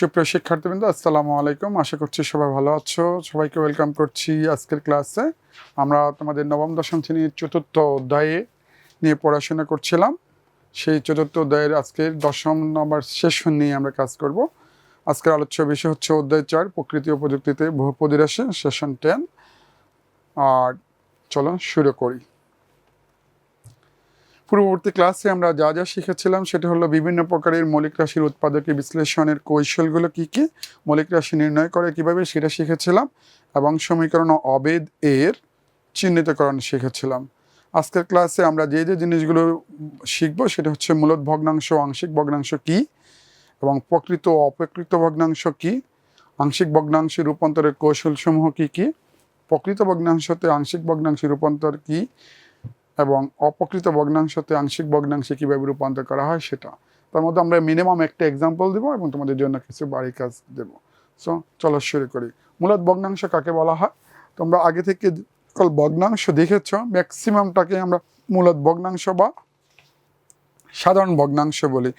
সুপ্রিয় শিক্ষার্থীবৃন্দ, আসসালামু আলাইকুম। আশা করছি সবাই ভালো আছো। সবাইকে ওয়েলকাম করছি আজকের ক্লাসে। আমরা তোমাদের নবম, দশম শ্রেণির চতুর্থ অধ্যায়ে নিয়ে পড়াশোনা করছিলাম। সেই চতুর্থ অধ্যায়ের আজকের দশম নম্বর সেশন নিয়ে আমরা কাজ করব। আজকের আলোচ্য বিষয় হচ্ছে অধ্যায় চার, প্রকৃতি ও প্রযুক্তিতে বহুপদী রাশি সেশন টেন আর চলো শুরু করি। পূর্ববর্তী ক্লাসে আমরা যা যা শিখেছিলাম সেটা হলো বিভিন্ন প্রকারের মৌলিক রাশির উৎপাদকের বিশ্লেষণের কৌশলগুলো কী কী, মৌলিক রাশি নির্ণয় করে কীভাবে সেটা শিখেছিলাম এবং সমীকরণ অবেদ এর চিহ্নিতকরণ শিখেছিলাম। আজকের ক্লাসে আমরা যে যে জিনিসগুলো শিখব সেটা হচ্ছে মূলত ভগ্নাংশ আংশিক ভগ্নাংশ কী এবং প্রকৃত অপ্রকৃত ভগ্নাংশ কী, আংশিক ভগ্নাংশের রূপান্তরের কৌশলসমূহ কী কী, প্রকৃত ভগ্নাংশতে আংশিক ভগ্নাংশের রূপান্তর কী এবং অপকৃত ভগ্নাংশতে আংশিক ভগ্নাংশে কীভাবে রূপান্তর করা হয় সেটা। তার মধ্যে আমরা মিনিমাম একটা এক্সাম্পল দেবো এবং তোমাদের জন্য কিছু বাড়ি কাজ দেবো। সো চলো শুরু করি। মূলত ভগ্নাংশ কাকে বলা হয়? তোমরা আগে থেকে ভগ্নাংশ দেখেছ ম্যাক্সিমামটাকে আমরা মূলত ভগ্নাংশ বা সাধারণ ভগ্নাংশ বলি,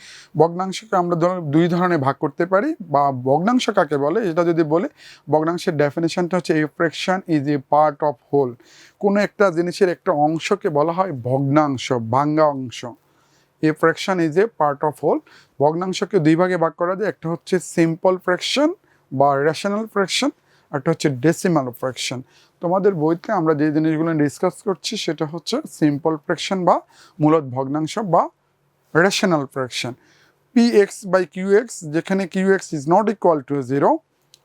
ভগ্নাংশকে আমরা দুই ধরনের ভাগ করতে পারি, বা ভগ্নাংশ কাকে বলে? এটা যদি বলে, ভগ্নাংশের ডেফিনেশনটা হচ্ছে a fraction is a part of whole কোনো একটা জিনিসের একটা অংশকে বলা হয় ভগ্নাংশ, ভাঙ্গা অংশ। A fraction is a part of whole ভগ্নাংশকে দুই ভাগে ভাগ করা যায়, একটা হচ্ছে সিম্পল ফ্র্যাকশন বা রেশনাল ফ্র্যাকশন একটা হচ্ছে ডেসিমাল ফ্র্যাকশন তোমাদের বইতে আমরা যে জিনিসগুলো ডিসকাস করছি, সেটা হচ্ছে সিম্পল ফ্র্যাকশন বা মূলত ভগ্নাংশ বা rational fraction P X by Q X যেখানে Q X is not equal to zero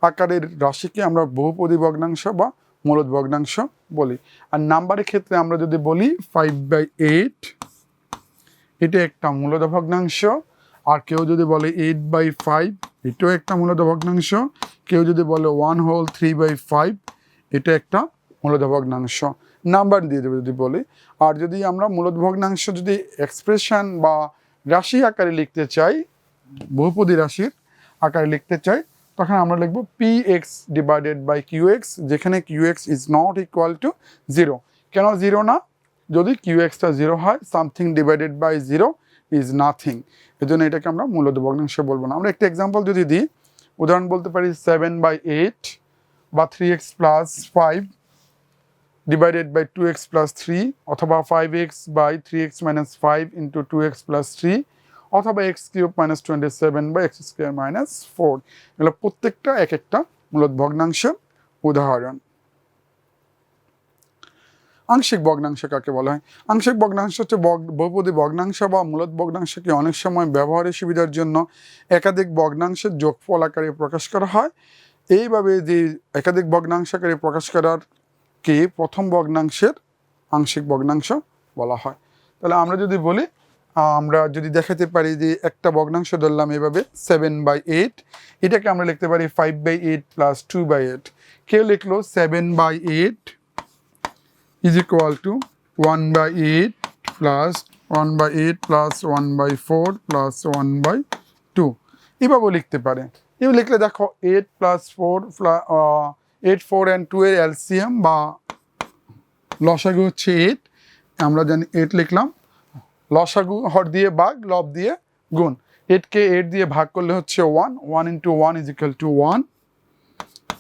আকারের রাশিকে আমরা বহুপদী ভগ্নাংশ বা মূলত ভগ্নাংশ বলি। আর নাম্বারের ক্ষেত্রে আমরা যদি বলি ফাইভ বাই এইট এটা একটা মূলত ভগ্নাংশ। আর কেউ যদি বলে এইট বাই ফাইভ এটাও একটা মূলত ভগ্নাংশ। কেউ যদি বলে one whole three by five এটা একটা মূলত ভগ্নাংশ। নাম্বার দিয়ে দেবে যদি বলি, আর যদি আমরা মূলত ভগ্নাংশ যদি এক্সপ্রেশন বা রাশি আকারে লিখতে চাই, বহুপদী রাশির আকারে লিখতে চাই, তখন আমরা লিখব P X divided by Q X যেখানে Q X is not equal to zero কেন জিরো না? যদি কিউ এক্সটা জিরো হয় something divided by zero is nothing এই জন্য এটাকে আমরা মূলত ভগ্নাংশ বলব না। আমরা একটা এক্সাম্পল যদি দিই, উদাহরণ বলতে পারি সেভেন বাই এইট বা three X plus five divided by two X plus three অথবা five X by three X minus five into two X plus three অথবা X cube minus twenty seven বা X square minus four এগুলো প্রত্যেকটা এক একটা মূলত ভগ্নাংশের উদাহরণ। আংশিক ভগ্নাংশ কাকে বলা হয়? আংশিক ভগ্নাংশ হচ্ছে বহুপদী ভগ্নাংশ বা মূলত ভগ্নাংশকে অনেক সময় ব্যবহারের সুবিধার জন্য একাধিক ভগ্নাংশের যোগফল আকারে প্রকাশ করা হয়। এইভাবে যে একাধিক ভগ্নাংশ আকারে প্রকাশ করার কে প্রথম ভগ্নাংশের আংশিক ভগ্নাংশ বলা হয়। তাহলে আমরা যদি বলি, আমরা যদি দেখাতে পারি যে একটা ভগ্নাংশ ধরলাম এভাবে সেভেন বাই এইট এটাকে আমরা লিখতে পারি five by eight plus two by eight কেউ লিখলো? Seven by eight is equal to 1 by 8 plus 1 by 8 plus 1 by 4 plus 1 by 2 এভাবেও লিখতে পারে। এভাবে লিখলে দেখো eight plus four eight four and two এর এলসিএম বা লসাগু হচ্ছে এইট আমরা জানি এইট লিখলাম। লসাগু হর দিয়ে ভাগ লব দিয়ে গুণ। এইটকে এইট দিয়ে ভাগ করলে হচ্ছে one one into one is equal to one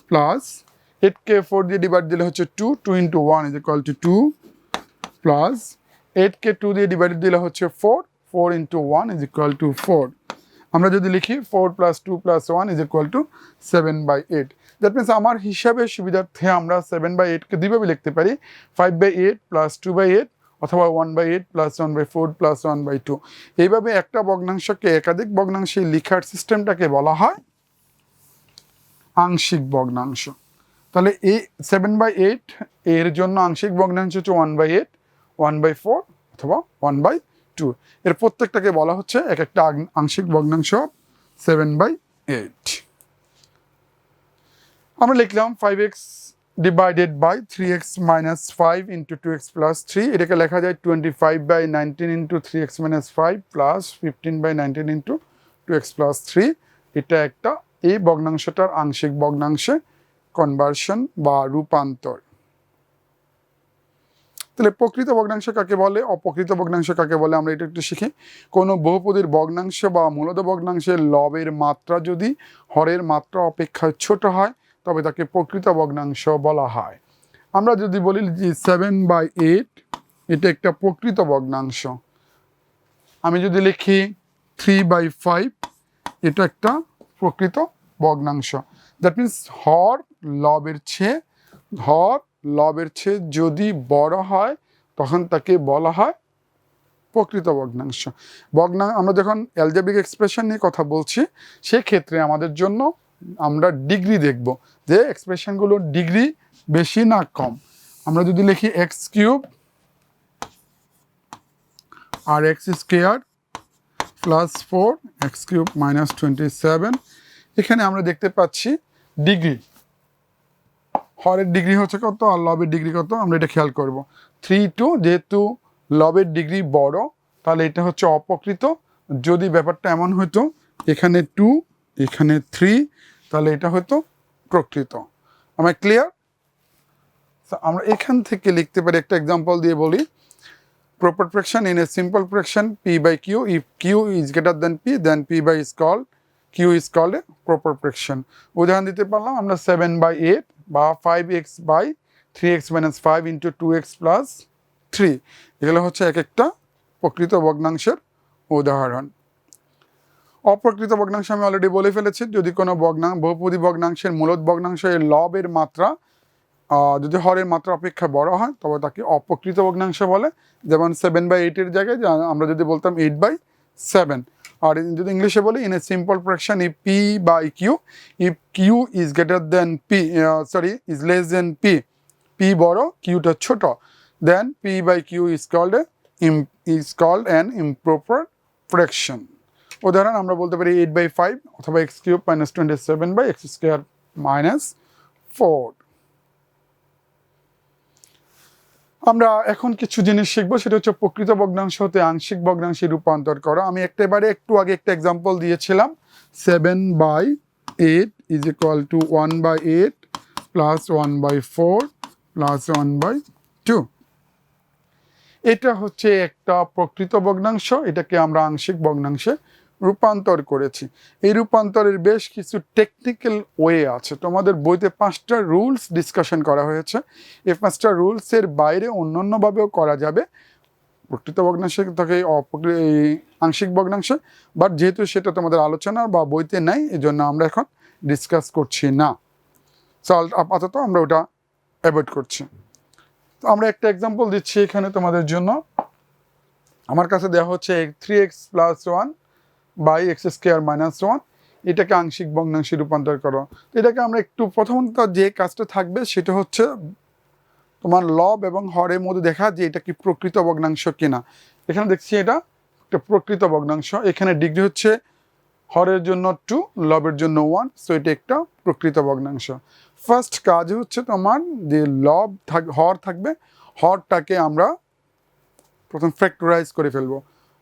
plus এইটকে four দিয়ে ডিভাইড দিলে হচ্ছে two two into one is equal to two plus এইটকে two দিয়ে ডিভাইড দিলে হচ্ছে four four into one is equal to four আমরা যদি লিখি four plus two plus one is equal to seven by eight that means আমার হিসাবের সুবিধার্থে আমরা সেভেন বাই এইটকে দুইভাবে লিখতে পারি। Five by eight plus two by eight অথবা one by eight plus one by four plus one by two এইভাবে একটা ভগ্নাংশকে একাধিক ভগ্নাংশে লিখার সিস্টেমটাকে বলা হয় আংশিক ভগ্নাংশ। তাহলে এই সেভেন বাই এইট এর জন্য আংশিক ভগ্নাংশ হচ্ছে one by eight one by four অথবা ওয়ান বাই টু এর প্রত্যেকটাকে বলা হচ্ছে এক একটা আংশিক ভগ্নাংশ সেভেন বাই এইট আমরা লিখলাম five x divided by three x minus five into two x plus three এটাকে লেখা যায় twenty five by nineteen into three x minus five plus fifteen by nineteen into two x plus three এটা একটা এই ভগ্নাংশটার আংশিক ভগ্নাংশে conversion বা রূপান্তর। তাহলে প্রকৃত ভগ্নাংশ কাকে বলে? অপ্রকৃত ভগ্নাংশ কাকে বলে? আমরা এটা একটু শিখি। কোনো বহুপদীর ভগ্নাংশ বা মূলত ভগ্নাংশের লবের মাত্রা যদি হরের মাত্রা অপেক্ষায় ছোট হয় তবে তাকে প্রকৃত ভগ্নাংশ বলা হয়। আমরা যদি বলি যে সেভেন বাই এইট এটা একটা প্রকৃত ভগ্নাংশ। আমি যদি লিখি থ্রি বাই ফাইভ এটা একটা প্রকৃত ভগ্নাংশ। দ্যাট মিন্স হর লবের চেয়ে, হর লবের চেয়ে যদি বড় হয়, তখন তাকে বলা হয় প্রকৃত ভগ্নাংশ। ভগ্না আমরা যখন অ্যালজেব্রিক এক্সপ্রেশন নিয়ে কথা বলছি, সেক্ষেত্রে আমাদের জন্য আমরা ডিগ্রি দেখব। যে এক্সপ্রেশনগুলোর ডিগ্রি বেশি না কম। আমরা যদি লিখি এক্স কিউব আর x square plus four x cube minus twenty seven. এখানে আমরা দেখতে পাচ্ছি ডিগ্রি। হরের ডিগ্রি হচ্ছে কত আর লবের ডিগ্রি কত? আমরা এটা খেয়াল করব। থ্রি টু, যেহেতু লবের ডিগ্রি বড়, তাহলে এটা হচ্ছে অপকৃত যদি ব্যাপারটা এমন হতো এখানে টু এখানে থ্রি তাহলে এটা হয়তো প্রকৃত। আমার ক্লিয়ার আমরা এখান থেকে লিখতে পারি একটা এক্সাম্পল দিয়ে বলি। Proper fraction in a simple fraction, p by q, if q is greater than p, then p by is called, q is called a proper fraction উদাহরণ দিতে পারলাম, আমরা সেভেন বাই এইট বা five x by three x minus five into two x plus three এগুলো হচ্ছে এক একটা প্রকৃত ভগ্নাংশের উদাহরণ। অপ্রকৃত ভগ্নাংশ আমি অলরেডি বলে ফেলেছি। যদি কোনো ভগ্নাং, বহুপদী ভগ্নাংশের মূলত ভগ্নাংশের লবের মাত্রা যদি হরের মাত্রা অপেক্ষা বড় হয়, তবে তাকে অপ্রকৃত ভগ্নাংশ বলে। যেমন সেভেন বাই এইটের জায়গায় আমরা যদি বলতাম এইট বাই সেভেন আর যদি ইংলিশে বলি in a simple fraction if p by q if q is greater than p sorry is less than p p বড় কিউটা ছোট then p by q is called is called an improper fraction উদাহরণ, আমরা বলতে পারি eight by five অথবা x cube minus twenty seven by x square minus four আমরা এখন কিছু জিনিস শিখব, সেটা হচ্ছে প্রকৃত ভগ্নাংশ হতে আংশিক ভগ্নাংশে রূপান্তর করা। আমি একেবারে একটু আগে একটা এক্সাম্পল দিয়েছিলাম। Seven by eight is equal to one by eight plus one by four plus one by two এটা হচ্ছে একটা প্রকৃত ভগ্নাংশ, এটাকে আমরা আংশিক ভগ্নাংশে রূপান্তর করেছি। এই রূপান্তরের বেশ কিছু টেকনিক্যাল ওয়ে আছে। তোমাদের বইতে পাঁচটা রুলস ডিসকাশন করা হয়েছে। এই পাঁচটা রুলসের বাইরে অন্যান্যভাবেও করা যাবে। প্রকৃত ভগ্নাংশে থেকে আংশিক ভগ্নাংশে। বাট যেহেতু সেটা তোমাদের আলোচনা বা বইতে নাই এই জন্য আমরা এখন ডিসকাস করছি না। সো আপাতত আমরা ওটা অ্যাভয়েড করছি। তো আমরা একটা এক্সাম্পল দিচ্ছি এখানে তোমাদের জন্য। আমার কাছে দেওয়া হচ্ছে three x plus one by x square minus one এটাকে আংশিক ভগ্নাংশে রূপান্তর করো। এটাকে আমরা একটু প্রথমত যে কাজটা থাকবে সেটা হচ্ছে তোমার লব এবং হরের মধ্যে দেখা যে এটা কি প্রকৃত ভগ্নাংশ কিনা। এখানে দেখছি এটা একটা প্রকৃত ভগ্নাংশ। এখানে ডিগ্রি হচ্ছে হরের জন্য টু লবের জন্য ওয়ান সো এটা একটা প্রকৃত ভগ্নাংশ। ফার্স্ট কাজ হচ্ছে তোমার যে লব থাক, হর থাকবে, হরটাকে আমরা প্রথম ফ্যাক্টরাইজ করে ফেলব,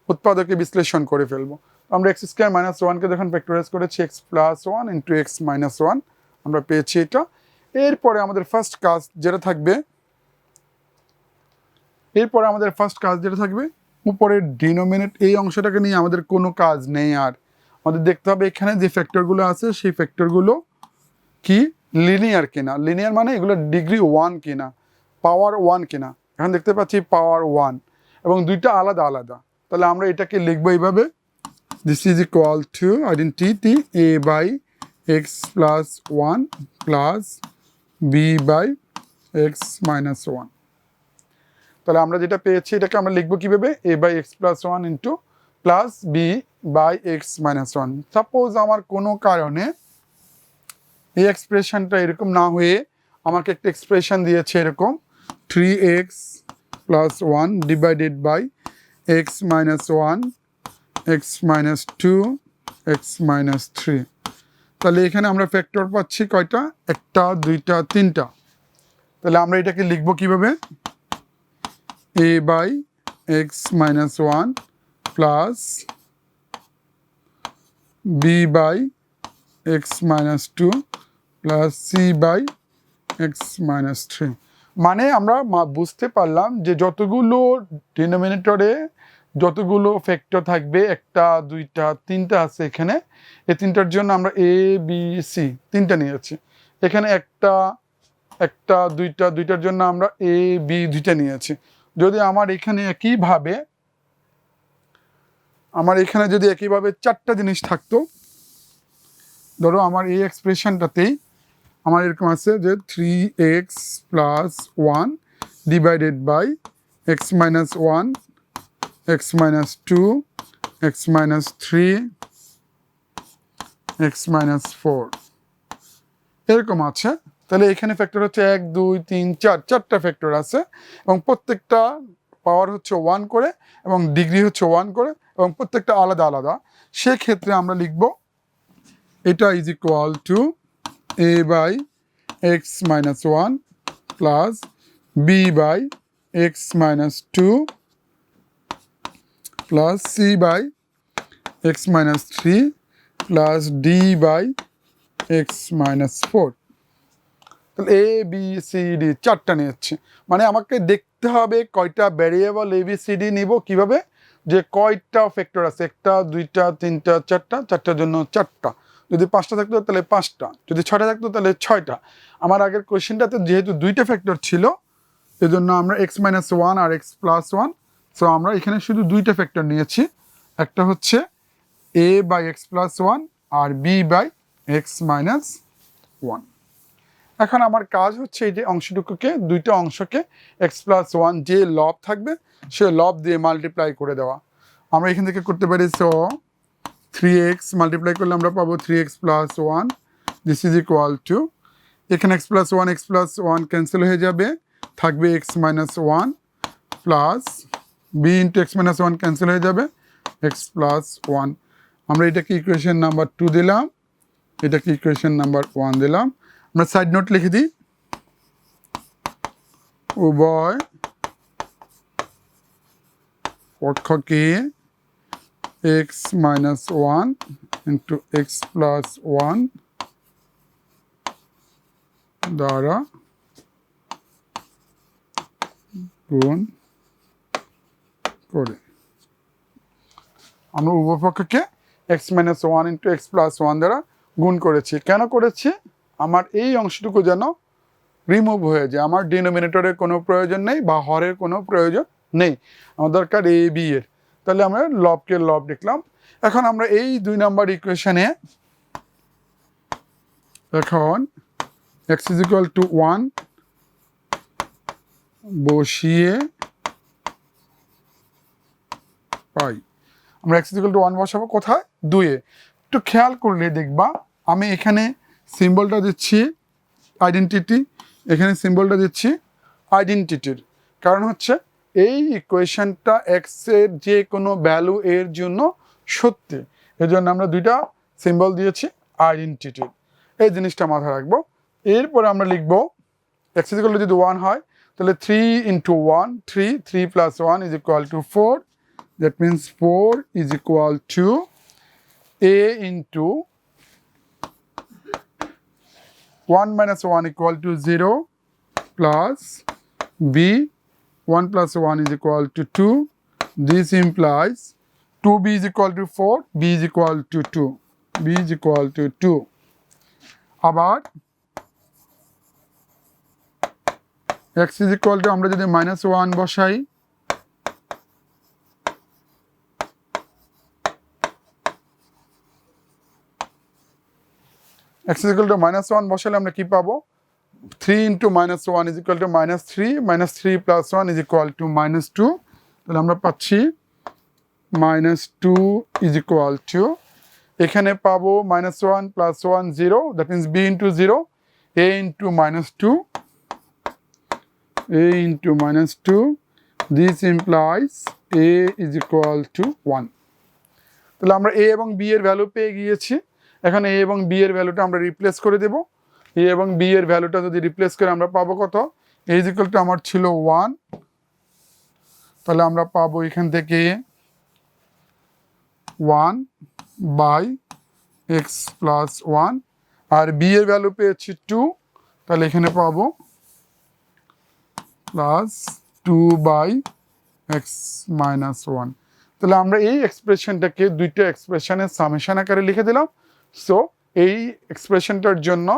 উৎপাদকে বিশ্লেষণ করে ফেলব। আমরা এক্স স্কোয়ার মাইনাস ওয়ানকে যখন ফ্যাক্টরাইজ করেছি x plus one into x minus one আমরা পেয়েছি এটা। এরপরে আমাদের ফার্স্ট কাজ যেটা থাকবে, এরপরে আমাদের ফার্স্ট কাজ যেটা থাকবে, উপরের ডিনোমিনেট এই অংশটাকে নিয়ে আমাদের কোনো কাজ নেই আর। আমাদের দেখতে হবে এখানে যে ফ্যাক্টরগুলো আছে, সেই ফ্যাক্টরগুলো কি? লিনিয়ার কিনা। লিনিয়ার মানে এগুলো ডিগ্রি ওয়ান কিনা পাওয়ার ওয়ান কিনা। এখন দেখতে পাচ্ছি পাওয়ার ওয়ান এবং দুইটা আলাদা আলাদা। তাহলে আমরা এটাকে লিখব এইভাবে। This is equal to identity a by x plus one plus b by x minus one তাহলে আমরা যেটা পেয়েছি, এটাকে আমরা লিখব কীভাবে? A by x plus one into plus b by x minus one suppose আমার কোনো কারণে এই এক্সপ্রেশনটা এরকম না হয়ে আমাকে একটা এক্সপ্রেশন দিয়েছে এরকম three x plus one divided by x minus one x minus two x minus three তাহলে এখানে আমরা ফ্যাক্টর পাচ্ছি কয়টা? একটা, দুইটা, তিনটা। তাহলে আমরা এটাকে লিখব কীভাবে? A by x minus one plus b by x minus two plus c by x minus three মানে আমরা বুঝতে পারলাম যে যতগুলো ডিনোমিনেটরে যতগুলো ফ্যাক্টর থাকবে, একটা, দুইটা, তিনটা আছে এখানে। এই তিনটার জন্য আমরা এ বি সি তিনটা নিয়েছি। এখানে একটা একটা, দুইটা, দুইটার জন্য আমরা এ বি দুইটা নিয়ে নিয়েছি। যদি আমার এখানে একইভাবে, আমার এখানে যদি একইভাবে চারটা জিনিস থাকতো, ধরো আমার এই এক্সপ্রেশনটাতেই আমার এরকম আছে যে three x plus one divided by x minus one x minus two x minus three x minus four এরকম আছে। তাহলে এখানে ফ্যাক্টর হচ্ছে এক, দুই, তিন, চার। চারটা ফ্যাক্টর আছে। এবং প্রত্যেকটা পাওয়ার হচ্ছে ওয়ান করে এবং ডিগ্রি হচ্ছে ওয়ান করে এবং প্রত্যেকটা আলাদা আলাদা। সেক্ষেত্রে আমরা লিখব এটা is equal to a by x minus one plus b by x minus two plus c by x minus three plus d by x minus four তাহলে এ বি সি ডি চারটা নিয়েছি। মানে আমাকে দেখতে হবে কয়টা variable a b c d নিব কীভাবে? যে কয়টা ফ্যাক্টর আছে? একটা, দুইটা, তিনটা, চারটা, চারটার জন্য চারটা। যদি পাঁচটা থাকতো তাহলে পাঁচটা। যদি ছয়টা থাকতো তাহলে ছয়টা। আমার আগের কোয়েশ্চেনটাতে যেহেতু দুইটা ফ্যাক্টর ছিল, এজন্য আমরা এক্স মাইনাস ওয়ান আর এক্স প্লাস ওয়ান সো আমরা এখানে শুধু দুইটা ফ্যাক্টর নিয়েছি। একটা হচ্ছে a by x plus one R b by x minus one এখন আমার কাজ হচ্ছে এই যে অংশটুকুকে, দুইটা অংশকে এক্স প্লাস ওয়ান যে লব থাকবে, সে লব দিয়ে মাল্টিপ্লাই করে দেওয়া। আমরা এখান থেকে করতে পারি সো থ্রি এক্স মাল্টিপ্লাই করলে আমরা পাবো three x plus one this is equal to এখানে x plus one x plus one cancel হয়ে যাবে, থাকবে x minus one plus b into x minus one cancel হয়ে যাবে। এক্স প্লাস ওয়ান আমরা এটাকে ইকুয়েশন নাম্বার টু দিলাম। এটাকে ইকুয়েশন নাম্বার ওয়ান দিলাম। আমরা সাইড নোট লিখে দিই। উভয় পক্ষকে x minus one into x plus one দ্বারা গুণ করে আমরা উভয়পক্ষকে x minus one into x plus one দ্বারা গুণ করেছি। কেন করেছি? আমার এই অংশটুকু যেন রিমুভ হয়ে যায়। আমার ডিনোমিনেটরের কোনো প্রয়োজন নেই বা হরের কোনো প্রয়োজন নেই। আমার দরকার এ বি এর। তাহলে আমরা লবকে লব লিখলাম। এখন আমরা এই দুই নম্বর ইকুয়েশনে এখন এক্স ইজ টু ওয়ান বসিয়ে পাই আমরা এক্স ইকুয়াল টু ওয়ান বসাবো। কোথায়? দুয়ে একটু খেয়াল করলে দেখবা, আমি এখানে সিম্বলটা দিচ্ছি আইডেন্টিটি এখানে সিম্বলটা দিচ্ছি আইডেন্টিটির কারণ হচ্ছে, এই ইকুয়েশনটা এক্সের যে কোনো ভ্যালু এর জন্য সত্যি। এই জন্য আমরা দুইটা সিম্বল দিয়েছি আইডেন্টিটির এই জিনিসটা মাথায় রাখব। এরপরে আমরা লিখব এক্স ইকুয়াল যদি ওয়ান হয়, তাহলে three into one three three plus one is equal to four that means four is equal to a into 1 minus 1 equal to 0 plus b 1 plus 1 is equal to 2 this implies 2b is equal to 4 b is equal to 2 b is equal to 2 আবার x is equal to আমরা যদি minus বসাই x is equal to minus 1 বসালে আমরা কি পাবো 3 into minus 1 is equal to minus 3 minus 3 plus 1 is equal to minus 2 তাহলে আমরা পাচ্ছি minus 2 is equal to এখানে পাবো minus 1 plus 1 0 that means b into 0 a into minus 2 a into minus 2 this implies a is equal to 1 তাহলে আমরা a এবং b এর value পেয়ে গিয়েছি এখন এ এবং বি এর ভ্যালুটা আমরা রিপ্লেস করে দেব। এ এবং বি এর ভ্যালুটা যদি রিপ্লেস করে আমরা পাবো কত? এই ইকুয়ালটা আমার ছিল ওয়ান তাহলে আমরা পাবো এখান থেকে one by x plus one R B এর ভ্যালু পেয়েছি টু তাহলে এখানে পাবো plus two by x minus one তাহলে আমরা এই এক্সপ্রেশনটাকে দুইটা এক্সপ্রেশনের সামেশন আকারে লিখে দিলাম। সো এই এক্সপ্রেশনটার জন্য,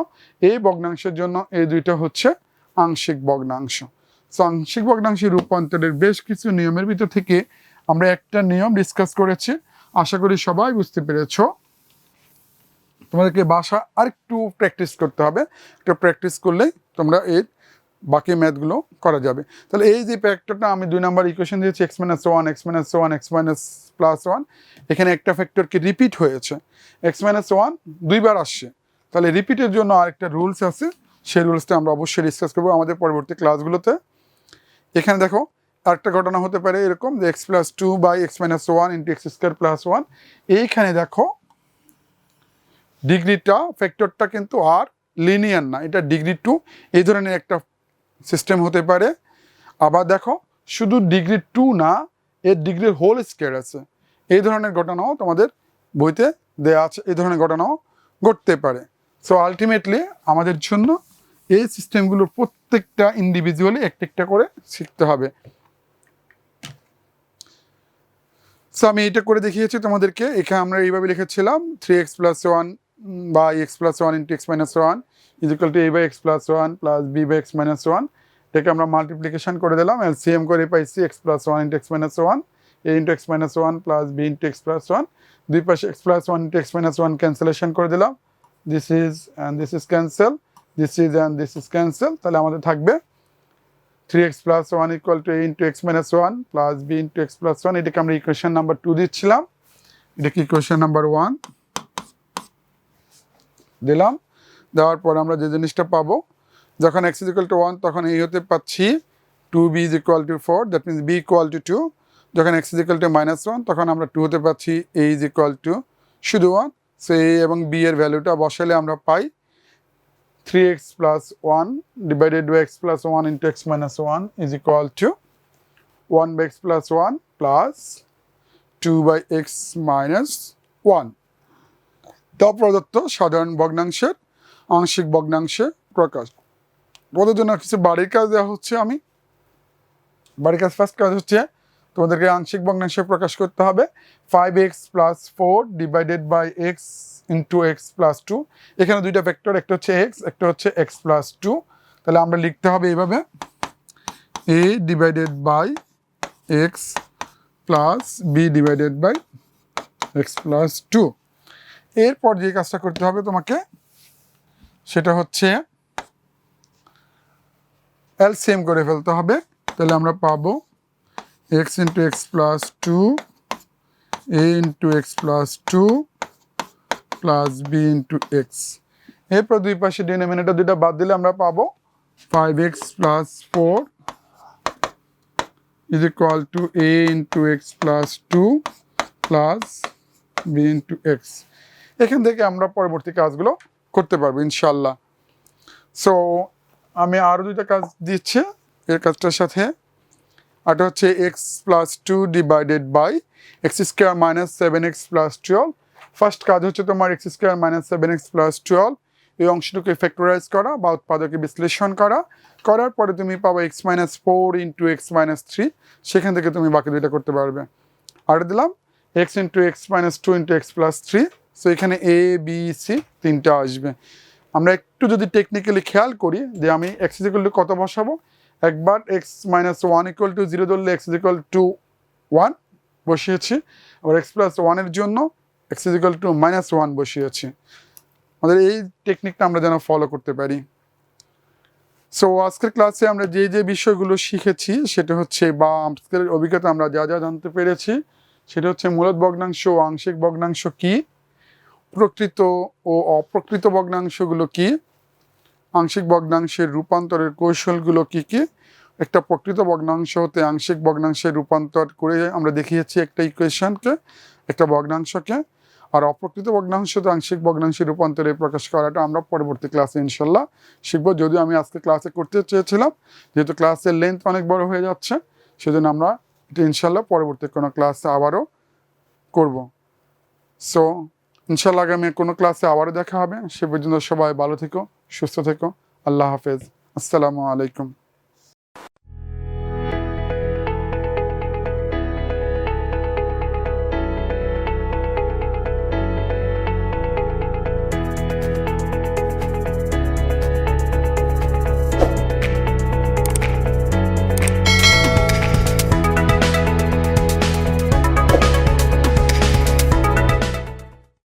এই বগ্নাংশের জন্য এই দুইটা হচ্ছে আংশিক বগ্নাংশ সো আংশিক বগ্নাংশের রূপান্তরের বেশ কিছু নিয়মের ভিতর থেকে আমরা একটা নিয়ম ডিসকাস করেছি। আশা করি সবাই বুঝতে পেরেছ। তোমাদেরকে বাসা আর একটু প্র্যাকটিস করতে হবে। একটু প্র্যাকটিস করলে তোমরা এর বাকি ম্যাথগুলো করা যাবে। তাহলে এই যে ফ্যাক্টরটা আমি দুই নাম্বার ইকুয়েশন দিয়েছি x minus one x minus one x minus plus one এখানে একটা ফ্যাক্টর কি রিপিট হয়েছে। এক্স মাইনাস ওয়ান দুইবার আসছে। তাহলে রিপিটের জন্য আরেকটা রুলস আছে। সেই রুলসটা আমরা অবশ্যই ডিসকাস করব আমাদের পরবর্তী ক্লাসগুলোতে এখানে দেখো, আরেকটা ঘটনা হতে পারে এরকম যে x plus two by x minus one into x square plus one এইখানে দেখো ডিগ্রিটা ফ্যাক্টরটা কিন্তু আর লিনিয়ার না। এটা ডিগ্রি টু এই ধরনের একটা সিস্টেম হতে পারে। আবার দেখো, শুধু ডিগ্রি টু না, এর ডিগ্রির হোল স্কেয়ার আছে। এই ধরনের ঘটনাও তোমাদের বইতে দেয়া আছে, এই ধরনের ঘটনাও ঘটতে পারে। সো আলটিমেটলি আমাদের জন্য এই সিস্টেমগুলোর প্রত্যেকটা ইন্ডিভিজুয়ালি একটা একটা করে শিখতে হবে। সো আমি এটা করে দেখিয়েছি তোমাদেরকে। এখানে আমরা এইভাবে লিখেছিলাম থ্রি এক্স প্লাস ওয়ান বা x plus one into x minus one is equal to a by x plus one plus b by x minus one এটাকে আমরা মাল্টিপ্লিকেশন করে দিলাম এলসিএম করে পাইছি x plus one into x minus one a into x minus one plus b into x plus one দুই পাশে x plus one into x minus one cancellation করে দিলাম। This is and this is cancel this is and this is cancel তাহলে আমাদের থাকবে three x plus one equal to a into x minus one plus b into x plus one এটাকে আমরা equation number two দিচ্ছিলাম। এটাকে equation number one দিলাম। দেওয়ার পর আমরা যে জিনিসটা পাবো, যখন x is equal to one তখন এই হতে পাচ্ছি two b is equal to four that means b equal to two যখন x is equal to minus one তখন আমরা টু হতে পাচ্ছি এ ইজ ইকুয়াল টু শুধু ওয়ান সো এ এবং বি এর ভ্যালুটা বসালে আমরা পাই three x plus one divided by x plus one into x minus one is equal to one by x plus one plus two by x minus one তা প্রদত্ত সাধারণ ভগ্নাংশের আংশিক ভগ্নাংশের প্রকাশ। তোমাদের জন্য কিছু বাড়ির কাজ দেওয়া হচ্ছে আমি। বাড়ির কাজ ফার্স্ট কাজ হচ্ছে তোমাদেরকে আংশিক ভগ্নাংশে প্রকাশ করতে হবে। Five x plus four divided by x into x plus two এখানে দুইটা ভেক্টর একটা হচ্ছে এক্স একটা হচ্ছে এক্স প্লাস টু তাহলে আমরা লিখতে হবে এইভাবে। A divided by x plus b divided by x plus two এরপর যে কাজটা করতে হবে তোমাকে সেটা হচ্ছে এলসিএম করে ফেলতে হবে। তাহলে আমরা পাবো x into x plus two a into x plus two plus b into x এরপর দুই পাশে ডিনোমিনেটর দুইটা বাদ দিলে আমরা পাবো five x plus four is equal to a into x plus two plus b into x এখান থেকে আমরা পরবর্তী কাজগুলো করতে পারব ইনশাল্লাহ সো আমি আরও দুইটা কাজ দিচ্ছি, এর কাজটার সাথে। এটা হচ্ছে x plus two divided by x square minus seven x plus twelve first কাজ হচ্ছে তোমার x square minus seven x plus twelve এই অংশটুকে ফ্যাক্টরাইজ করা বা উৎপাদকে বিশ্লেষণ করা। করার পরে তুমি পাবো x minus four into x minus three সেখান থেকে তুমি বাকি দুইটা করতে পারবে। আর দিলাম x into x minus two into x plus three so এখানে এ বি সি তিনটা আসবে। আমরা একটু যদি টেকনিক্যালি খেয়াল করি যে আমি এক্স ইকুয়াল টু কত বসাবো? একবার x minus one equal to zero ধরলে এক্স ইকুয়াল টু ওয়ান বসিয়েছি। আবার এক্স প্লাস ওয়ানের জন্য x equal to minus one বসিয়েছি। আমাদের এই টেকনিকটা আমরা যেন ফলো করতে পারি। সো আজকের ক্লাসে আমরা যে যে বিষয়গুলো শিখেছি, সেটা হচ্ছে বা আজকের অভিজ্ঞতা আমরা যা যা জানতে পেরেছি, সেটা হচ্ছে মূলত ভগ্নাংশ আংশিক ভগ্নাংশ কি? প্রকৃত ও অপ্রকৃত ভগ্নাংশগুলো কি? আংশিক ভগ্নাংশের রূপান্তরের কৌশলগুলো কি কি? একটা প্রকৃত ভগ্নাংশ হতে আংশিক ভগ্নাংশে রূপান্তর করে আমরা দেখিয়েছি একটা ইকুয়েশনকে, একটা ভগ্নাংশকে। আর অপ্রকৃত ভগ্নাংশ তো আংশিক ভগ্নাংশে রূপান্তরে প্রকাশ করাটা আমরা পরবর্তী ক্লাসে ইনশাল্লাহ শিখব। যদিও আমি আজকে ক্লাসে করতে চেয়েছিলাম, যেহেতু ক্লাসের লেন্থ অনেক বড় হয়ে যাচ্ছে, সেজন্য আমরা এটা ইনশাল্লাহ পরবর্তী কোনো ক্লাসে আবারও করব। সো ইনশাল্লাহ আগামী কোনো ক্লাসে আবারও দেখা হবে। সে পর্যন্ত সবাই ভালো থেকো, সুস্থ থেকো। আল্লাহ হাফেজ। আসসালামু আলাইকুম।